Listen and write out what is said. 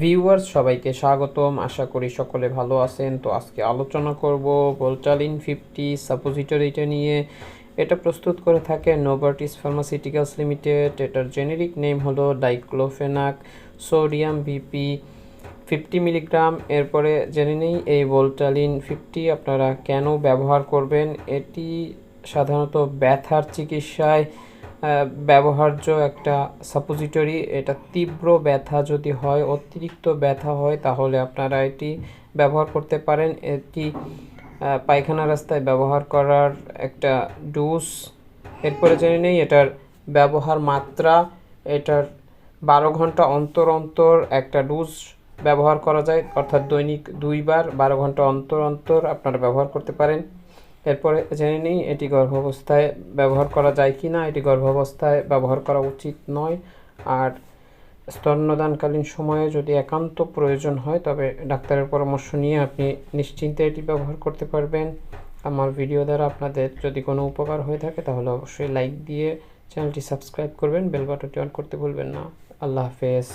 Viewers সবাইকে স্বাগতম। আশা করি সকলে ভালো আছেন। তো আজকে আলোচনা করব ভোলটালিন ফিফটি সাপোজিটরিটা নিয়ে। এটা প্রস্তুত করে থাকে নোভার্টিস ফার্মাসিউটিক্যালস লিমিটেড এটার জেনেরিক নেম হলো diclofenac sodium BP fifty milligram এরপরে জেনে নেই এই ভোলটালিন ফিফটি আপনারা কেন ব্যবহার করবেন? এটি সাধারণত ব্যথার চিকিৎসায় ব্যবহার্য একটা সাপোজিটরি এটা তীব্র ব্যথা যদি হয়, অতিরিক্ত ব্যথা হয়, তাহলে আপনারা এটি ব্যবহার করতে পারেন। এটি পায়খানা রাস্তায় ব্যবহার করার একটা ডোজ এরপরে জেনে নেই, এটার ব্যবহার মাত্রা, এটার বারো ঘণ্টা অন্তর অন্তর একটা ডোজ ব্যবহার করা যায়। অর্থাৎ দৈনিক দুইবার বারো ঘণ্টা অন্তর অন্তর আপনারা ব্যবহার করতে পারেন। এরপরে জেনে নিই, এটি গর্ভাবস্থায় ব্যবহার করা যায় কি না? এটি গর্ভাবস্থায় ব্যবহার করা উচিত নয়। আর স্তন্যদানকালীন সময়ে যদি একান্ত প্রয়োজন হয়, তবে ডাক্তারের পরামর্শ নিয়ে আপনি নিশ্চিন্তে এটি ব্যবহার করতে পারবেন। আমার ভিডিও দ্বারা আপনাদের যদি কোনো উপকার হয়ে থাকে, তাহলে অবশ্যই লাইক দিয়ে চ্যানেলটি সাবস্ক্রাইব করবেন। বেল বাটনটি অন করতে ভুলবেন না। আল্লাহ হাফেজ।